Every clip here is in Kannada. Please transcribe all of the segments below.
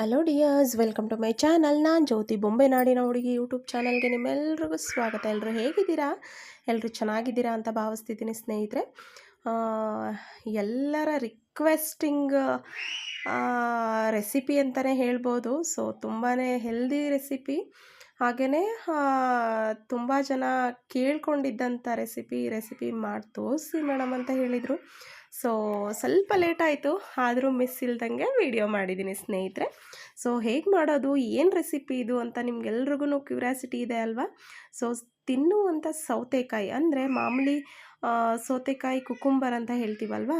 Hello dears welcome to my channel ನಾನು ಜ್ಯೋತಿ ಬೊಂಬೆ ನಾಡಿನ ಹುಡುಗಿ ಯೂಟ್ಯೂಬ್ ಚಾನಲ್ಗೆ ನಿಮ್ಮೆಲ್ರಿಗೂ ಸ್ವಾಗತ. ಎಲ್ಲರೂ ಹೇಗಿದ್ದೀರಾ? ಎಲ್ಲರೂ ಚೆನ್ನಾಗಿದ್ದೀರಾ ಅಂತ ಭಾವಿಸ್ತಿದ್ದೀನಿ ಸ್ನೇಹಿತರೆ. ಎಲ್ಲರ ರಿಕ್ವೆಸ್ಟಿಂಗ್ ರೆಸಿಪಿ ಅಂತಲೇ ಹೇಳ್ಬೋದು. ಸೊ ತುಂಬಾ ಹೆಲ್ದಿ ರೆಸಿಪಿ ಹಾಗೆಯೇ ತುಂಬ ಜನ ಕೇಳ್ಕೊಂಡಿದ್ದಂಥ ರೆಸಿಪಿ ರೆಸಿಪಿ ಮಾಡಿ ತೋರಿಸಿ ಮೇಡಮ್ ಅಂತ ಹೇಳಿದರು. ಸೊ ಸ್ವಲ್ಪ ಲೇಟ್ ಆಯಿತು, ಆದರೂ ಮಿಸ್ ಇಲ್ದಂಗೆ ವಿಡಿಯೋ ಮಾಡಿದ್ದೀನಿ ಸ್ನೇಹಿತರೆ. ಸೊ ಹೇಗೆ ಮಾಡೋದು, ಏನು ರೆಸಿಪಿ ಇದು ಅಂತ ನಿಮ್ಗೆಲ್ರಿಗೂ ಕ್ಯೂರಿಯಾಸಿಟಿ ಇದೆ ಅಲ್ವಾ? ಸೊ ತಿನ್ನುವಂಥ ಸೌತೆಕಾಯಿ, ಅಂದರೆ ಮಾಮೂಲಿ ಸೌತೆಕಾಯಿ ಕುಕುಂಬರ್ ಅಂತ ಹೇಳ್ತೀವಲ್ವ?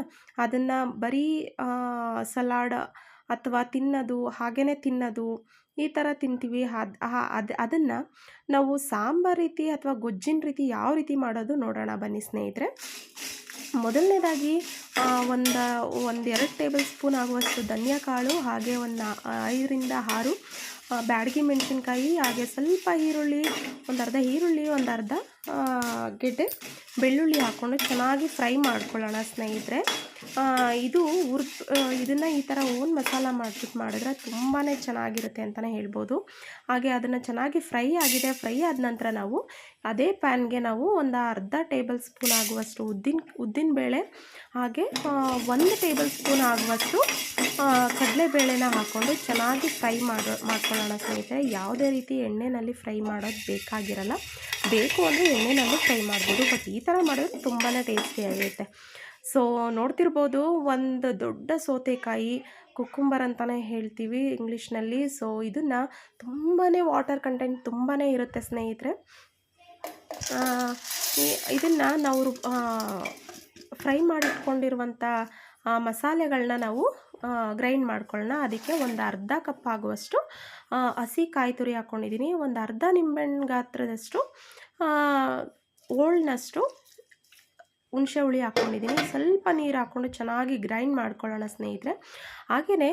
ಅದನ್ನು ಬರೀ ಸಲಾಡ್ ಅಥವಾ ತಿನ್ನೋದು ಹಾಗೇ ತಿನ್ನೋದು, ಈ ಥರ ತಿಂತೀವಿ. ಅದು ಅದು, ಅದನ್ನು ನಾವು ಸಾಂಬಾರು ರೀತಿ ಅಥವಾ ಗೊಜ್ಜಿನ ರೀತಿ ಯಾವ ರೀತಿ ಮಾಡೋದು ನೋಡೋಣ ಬನ್ನಿ ಸ್ನೇಹಿತರೆ. ಮೊದಲನೇದಾಗಿ ಒಂದು ಒಂದು ಎರಡು ಟೇಬಲ್ ಸ್ಪೂನ್ ಆಗುವಷ್ಟು ಧನಿಯಾ ಕಾಳು, ಹಾಗೆ ಒಂದು ಐದರಿಂದ ಆರು ಬ್ಯಾಡಗಿ ಮೆಣಸಿನ್ಕಾಯಿ, ಹಾಗೆ ಸ್ವಲ್ಪ ಈರುಳ್ಳಿ, ಒಂದು ಅರ್ಧ ಈರುಳ್ಳಿ, ಒಂದು ಅರ್ಧ ಗೆಡ್ಡೆ, ಬೆಳ್ಳುಳ್ಳಿ ಹಾಕ್ಕೊಂಡು ಚೆನ್ನಾಗಿ ಫ್ರೈ ಮಾಡ್ಕೊಳ್ಳೋಣ ಸ್ನೇಹಿತರೆ. ಇದು ಹುರ್ದು ಇದನ್ನು ಈ ಥರ ಓನ್ ಮಸಾಲ ಮಾಡ್ಬಿಟ್ಟು ಮಾಡಿದ್ರೆ ತುಂಬಾ ಚೆನ್ನಾಗಿರುತ್ತೆ ಅಂತಲೇ ಹೇಳ್ಬೋದು. ಹಾಗೆ ಅದನ್ನು ಚೆನ್ನಾಗಿ ಫ್ರೈ ಆಗಿದೆ, ಫ್ರೈ ಆದ ನಂತರ ನಾವು ಅದೇ ಪ್ಯಾನ್ಗೆ ನಾವು ಒಂದು ಅರ್ಧ ಟೇಬಲ್ ಸ್ಪೂನ್ ಆಗುವಷ್ಟು ಉದ್ದಿನ ಉದ್ದಿನ ಬೇಳೆ, ಹಾಗೆ ಒಂದು ಟೇಬಲ್ ಸ್ಪೂನ್ ಆಗುವಷ್ಟು ಕಡಲೆಬೇಳೆನ ಹಾಕ್ಕೊಂಡು ಚೆನ್ನಾಗಿ ಫ್ರೈ ಮಾಡೋ, ಮಾಡ್ಕೊಳ್ಳೋಣ ಸ್ನೇಹಿತರೆ. ಯಾವುದೇ ರೀತಿ ಎಣ್ಣೆಯಲ್ಲಿ ಫ್ರೈ ಮಾಡೋದು ಬೇಕಾಗಿರಲ್ಲ. ಬೇಕು ಅಂದರೆ ಎಣ್ಣೆನಲ್ಲಿ ಫ್ರೈ ಮಾಡ್ಬೋದು, ಬಟ್ ಈ ಥರ ಮಾಡಿದ್ರೆ ತುಂಬಾ ಟೇಸ್ಟಿಯಾಗಿರುತ್ತೆ ಸೊ, ನೋಡ್ತಿರ್ಬೋದು ಒಂದು ದೊಡ್ಡ ಸೌತೆಕಾಯಿ ಕುಕ್ಕುಂಬರ್ ಅಂತಲೇ ಹೇಳ್ತೀವಿ ಇಂಗ್ಲೀಷ್ನಲ್ಲಿ. ಸೊ, ಇದನ್ನು ತುಂಬಾ ವಾಟರ್ ಕಂಟೆಂಟ್ ತುಂಬಾ ಇರುತ್ತೆ ಸ್ನೇಹಿತರೆ. ಇದನ್ನು ನಾವು ಫ್ರೈ ಮಾಡಿಟ್ಕೊಂಡಿರುವಂಥ ಮಸಾಲೆಗಳನ್ನ ನಾವು ಗ್ರೈಂಡ್ ಮಾಡ್ಕೊಳ್ಳೋಣ ಅದಕ್ಕೆ ಒಂದು ಅರ್ಧ ಕಪ್ ಆಗುವಷ್ಟು ಹಸಿ ಕಾಯಿ ತುರಿ ಹಾಕ್ಕೊಂಡಿದ್ದೀನಿ ಒಂದು ಅರ್ಧ ನಿಂಬೆಹಣ್ಣು ಗಾತ್ರದಷ್ಟು ಓಲ್ಡ್ನಷ್ಟು ಹುಣಸೆ ಹುಳಿ ಹಾಕ್ಕೊಂಡಿದ್ದೀನಿ. ಸ್ವಲ್ಪ ನೀರು ಹಾಕ್ಕೊಂಡು ಚೆನ್ನಾಗಿ ಗ್ರೈಂಡ್ ಮಾಡ್ಕೊಳ್ಳೋಣ ಸ್ನೇಹಿತರೆ. ಹಾಗೆಯೇ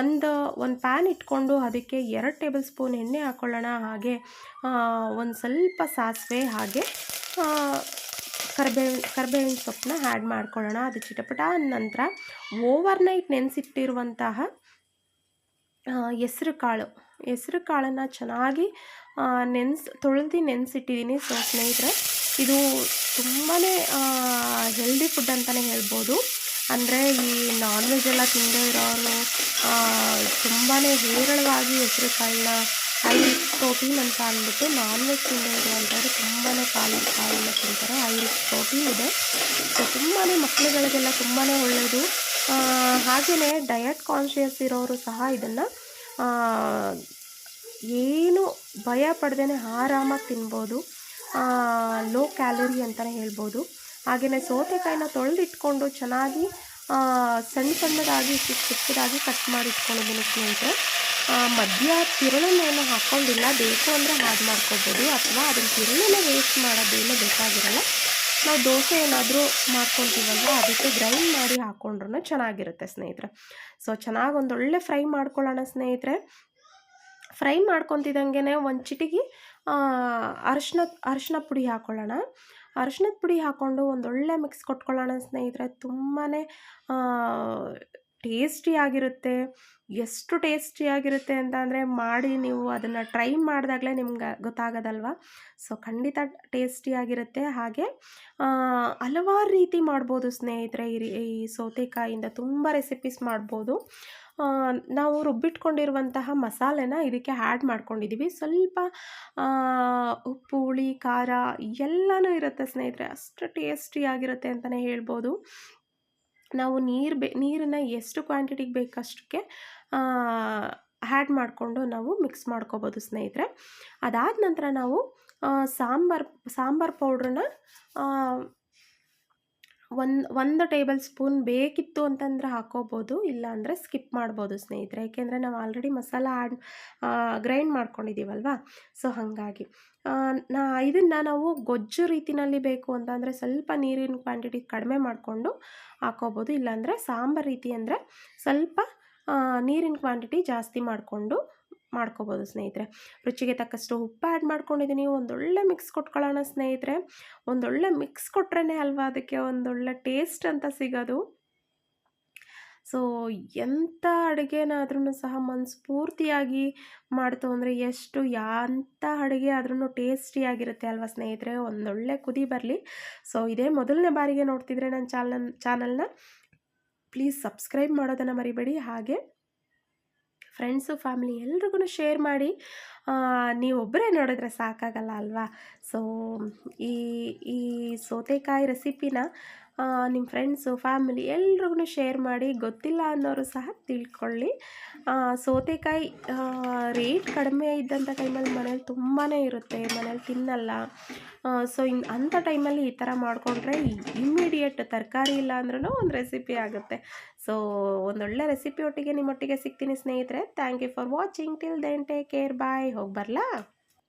ಒಂದು ಒಂದು ಪ್ಯಾನ್ ಇಟ್ಕೊಂಡು ಅದಕ್ಕೆ ಎರಡು ಟೇಬಲ್ ಸ್ಪೂನ್ ಎಣ್ಣೆ ಹಾಕ್ಕೊಳ್ಳೋಣ ಹಾಗೆ ಒಂದು ಸ್ವಲ್ಪ ಸಾಸಿವೆ, ಹಾಗೆ ಕರ್ಬೇವಿನ ಕರ್ಬೇವಿನ ಸೊಪ್ಪನ್ನ ಆ್ಯಡ್ ಮಾಡ್ಕೊಳ್ಳೋಣ. ಅದು ಚಿಟಪಟ. ನಂತರ ಓವರ್ ನೈಟ್ ನೆನೆಸಿಟ್ಟಿರುವಂತಹ ಹೆಸ್ರು ಕಾಳು. ಹೆಸ್ರು ಕಾಳನ್ನು ಚೆನ್ನಾಗಿ ನೆನೆಸಿ, ತೊಳೆದು ನೆನೆಸಿಟ್ಟಿದ್ದೀನಿ. ಸೊ ಸ್ನೇಹಿತರೆ ಇದು ತುಂಬಾ ಹೆಲ್ದಿ ಫುಡ್ ಅಂತಲೇ ಹೇಳ್ಬೋದು. ಅಂದರೆ ಈ ನಾನ್ ವೆಜ್ ಎಲ್ಲ ತಿಂದೇ ಇರೋರು ತುಂಬಾ ಹೇರಳವಾಗಿ ಹೆಸರು ಕಾಳನ್ನ ಹೈ ಪ್ರೋಟೀನ್ ಅಂತ ಅಂದ್ಬಿಟ್ಟು ನಾನ್ ವೆಜ್ ತಿಂದೇ ಇರುವಂಥವ್ರು ತುಂಬಾ ಕಾಳು ಕಾಳನ್ನ ತಿಂತಾರೆ. ಹೈ ಪ್ರೋಟೀನ್ ಇದೆ. ಸೊ ತುಂಬಾ ಮಕ್ಕಳುಗಳಿಗೆಲ್ಲ ತುಂಬಾ ಒಳ್ಳೆಯದು ಹಾಗೆಯೇ ಡಯಟ್ ಕಾನ್ಷಿಯಸ್ ಇರೋರು ಸಹ ಇದನ್ನು ಏನು ಭಯ ಪಡ್ದೇ ಆರಾಮಾಗಿ ತಿನ್ಬೋದು. ಲೋ ಕ್ಯಾಲೋರಿ ಅಂತಲೇ ಹೇಳ್ಬೋದು. ಹಾಗೆಯೇ ಸೌತೆಕಾಯಿನ ತೊಳೆದಿಟ್ಕೊಂಡು ಚೆನ್ನಾಗಿ ಸಣ್ಣ ಸಣ್ಣದಾಗಿ ಚಿಕ್ಕ ಚಿಕ್ಕದಾಗಿ ಕಟ್ ಮಾಡಿ ಇಟ್ಕೊಂಡಿದ್ದೀನಿ ಸ್ನೇಹಿತರೆ. ಮಧ್ಯ ತಿರುಳನ್ನೇನು ಹಾಕ್ಕೊಂಡಿಲ್ಲ ಬೇಕು ಅಂದರೆ ಹಾಗೆ ಮಾಡ್ಕೋಬೋದು ಅಥವಾ ಅದನ್ನು ತಿರುಳನ್ನೇ ವೇಸ್ಟ್ ಮಾಡೋದೇನು ಬೇಕಾಗಿರಲ್ಲ. ನಾವು ದೋಸೆ ಏನಾದರೂ ಮಾಡ್ಕೊತೀವಲ್ವ ಅದಕ್ಕೆ ಗ್ರೈಂಡ್ ಮಾಡಿ ಹಾಕ್ಕೊಂಡ್ರೂ ಚೆನ್ನಾಗಿರುತ್ತೆ ಸ್ನೇಹಿತರೆ. ಸೊ ಚೆನ್ನಾಗಿ ಒಂದೊಳ್ಳೆ ಫ್ರೈ ಮಾಡ್ಕೊಳ್ಳೋಣ ಸ್ನೇಹಿತರೆ. ಫ್ರೈ ಮಾಡ್ಕೊತಿದ್ದಂಗೆ ಒಂದು ಚಿಟಿಗೆ ಅರಿಶಿನ ಅರಿಶಿನ ಪುಡಿ ಹಾಕ್ಕೊಳ್ಳೋಣ ಅರಿಶಿನದ ಪುಡಿ ಹಾಕ್ಕೊಂಡು ಒಂದೊಳ್ಳೆ ಮಿಕ್ಸ್ ಕೊಟ್ಕೊಳ್ಳೋಣ ಸ್ನೇಹಿತರೆ. ತುಂಬಾ ಟೇಸ್ಟಿಯಾಗಿರುತ್ತೆ ಎಷ್ಟು ಟೇಸ್ಟಿಯಾಗಿರುತ್ತೆ ಅಂತ ಅಂದರೆ ಮಾಡಿ ನೀವು ಅದನ್ನು ಟ್ರೈ ಮಾಡಿದಾಗಲೇ ನಿಮ್ಗೆ ಗೊತ್ತಾಗೋದಲ್ವ? ಸೊ ಖಂಡಿತ ಟೇಸ್ಟಿಯಾಗಿರುತ್ತೆ ಹಾಗೆ ಹಲವಾರು ರೀತಿ ಮಾಡ್ಬೋದು ಸ್ನೇಹಿತರೆ. ಈ ಈ ಸೌತೆಕಾಯಿಂದ ತುಂಬ ರೆಸಿಪೀಸ್ ಮಾಡ್ಬೋದು. ನಾವು ರುಬ್ಬಿಟ್ಕೊಂಡಿರುವಂತಹ ಮಸಾಲೆನ ಇದಕ್ಕೆ ಆ್ಯಡ್ ಮಾಡ್ಕೊಂಡಿದ್ದೀವಿ ಸ್ವಲ್ಪ ಉಪ್ಪು ಹುಳಿ ಖಾರ ಎಲ್ಲನೂ ಇರುತ್ತೆ ಸ್ನೇಹಿತರೆ. ಅಷ್ಟು ಟೇಸ್ಟಿಯಾಗಿರುತ್ತೆ ಅಂತಲೇ ಹೇಳ್ಬೋದು. ನಾವು ನೀರು ಬೇ, ನೀರನ್ನು ಎಷ್ಟು ಕ್ವಾಂಟಿಟಿಗೆ ಬೇಕಷ್ಟಕ್ಕೆ ಆ್ಯಡ್ ಮಾಡಿಕೊಂಡು ನಾವು ಮಿಕ್ಸ್ ಮಾಡ್ಕೋಬೋದು ಸ್ನೇಹಿತರೆ. ಅದಾದ ನಂತರ ನಾವು ಸಾಂಬಾರು ಸಾಂಬಾರು ಪೌಡ್ರನ್ನ ಒಂದು ಒಂದು ಟೇಬಲ್ ಸ್ಪೂನ್ ಬೇಕಿತ್ತು ಅಂತಂದ್ರೆ ಹಾಕೋಬೋದು ಇಲ್ಲ ಅಂದರೆ ಸ್ಕಿಪ್ ಮಾಡ್ಬೋದು ಸ್ನೇಹಿತರೆ. ಯಾಕೆಂದರೆ ನಾವು ಆಲ್ರೆಡಿ ಮಸಾಲ ಆ್ಯಡ್ ಗ್ರೈಂಡ್ ಮಾಡ್ಕೊಂಡಿದ್ದೀವಲ್ವಾ ಸೊ, ಹಾಗಾಗಿ. ನಾ, ಇದನ್ನು ನಾವು ಗೊಜ್ಜು ರೀತಿನಲ್ಲಿ ಬೇಕು ಅಂತಂದರೆ ಸ್ವಲ್ಪ ನೀರಿನ ಕ್ವಾಂಟಿಟಿ ಕಡಿಮೆ ಮಾಡಿಕೊಂಡು ಹಾಕೋಬೋದು, ಇಲ್ಲಾಂದರೆ ಸಾಂಬಾರು ರೀತಿ ಅಂದರೆ ಸ್ವಲ್ಪ ನೀರಿನ ಕ್ವಾಂಟಿಟಿ ಜಾಸ್ತಿ ಮಾಡಿಕೊಂಡು ಮಾಡ್ಕೋಬೋದು ಸ್ನೇಹಿತರೆ. ರುಚಿಗೆ ತಕ್ಕಷ್ಟು ಉಪ್ಪು ಆ್ಯಡ್ ಮಾಡ್ಕೊಂಡಿದ್ದೀನಿ ಒಂದೊಳ್ಳೆ ಮಿಕ್ಸ್ ಕೊಟ್ಕೊಳ್ಳೋಣ ಸ್ನೇಹಿತರೆ. ಒಂದೊಳ್ಳೆ ಮಿಕ್ಸ್ ಕೊಟ್ರೇ ಅಲ್ವಾ ಅದಕ್ಕೆ ಒಂದೊಳ್ಳೆ ಟೇಸ್ಟ್ ಅಂತ ಸಿಗೋದು. ಸೊ ಎಂಥ ಅಡುಗೆನಾದ್ರೂ ಸಹ ಮನಸ್ಫೂರ್ತಿಯಾಗಿ ಮಾಡ್ತು ಅಂದರೆ ಎಷ್ಟು ಎಂಥ ಅಡುಗೆ ಆದ್ರೂ ಟೇಸ್ಟಿಯಾಗಿರುತ್ತೆ ಅಲ್ವಾ ಸ್ನೇಹಿತರೆ. ಒಂದೊಳ್ಳೆ ಕುದಿ ಬರಲಿ. ಸೊ ಇದೇ ಮೊದಲನೇ ಬಾರಿಗೆ ನೋಡ್ತಿದ್ರೆ ನನ್ನ ಚಾನಲ್, ಚಾನಲ್ನ ಪ್ಲೀಸ್ ಸಬ್ಸ್ಕ್ರೈಬ್ ಮಾಡೋದನ್ನು ಮರಿಬೇಡಿ. ಹಾಗೆ ಫ್ರೆಂಡ್ಸು ಫ್ಯಾಮಿಲಿ ಎಲ್ರಿಗೂ ಶೇರ್ ಮಾಡಿ ನೀವೊಬ್ಬರೇ ನೋಡಿದ್ರೆ ಸಾಕಾಗಲ್ಲ ಅಲ್ವಾ? ಸೊ ಈ ಈ ಸೌತೆಕಾಯಿ ರೆಸಿಪಿನ ನಿಮ್ಮ ಫ್ರೆಂಡ್ಸು ಫ್ಯಾಮಿಲಿ ಎಲ್ರಿಗೂ ಶೇರ್ ಮಾಡಿ, ಗೊತ್ತಿಲ್ಲ ಅನ್ನೋರು ಸಹ ತಿಳ್ಕೊಳ್ಳಿ. ಸೌತೆಕಾಯಿ ರೇಟ್ ಕಡಿಮೆ ಇದ್ದಂಥ ಟೈಮಲ್ಲಿ ಮನೇಲಿ ತುಂಬಾ ಇರುತ್ತೆ, ಮನೇಲಿ ತಿನ್ನಲ್ಲ. ಸೊ ಇನ್ ಅಂಥ ಟೈಮಲ್ಲಿ ಈ ಥರ ಮಾಡಿಕೊಂಡ್ರೆ ಇಮ್ಮಿಡಿಯೇಟ್ ತರಕಾರಿ ಇಲ್ಲ ಅಂದ್ರೂ ಒಂದು ರೆಸಿಪಿ ಆಗುತ್ತೆ. ಸೊ ಒಂದೊಳ್ಳೆ ರೆಸಿಪಿ ಒಟ್ಟಿಗೆ ನಿಮ್ಮೊಟ್ಟಿಗೆ ಸಿಗ್ತೀನಿ ಸ್ನೇಹಿತರೆ. Thank you for watching till then take care bye ಹೋಗಿ ಬರಲಾ?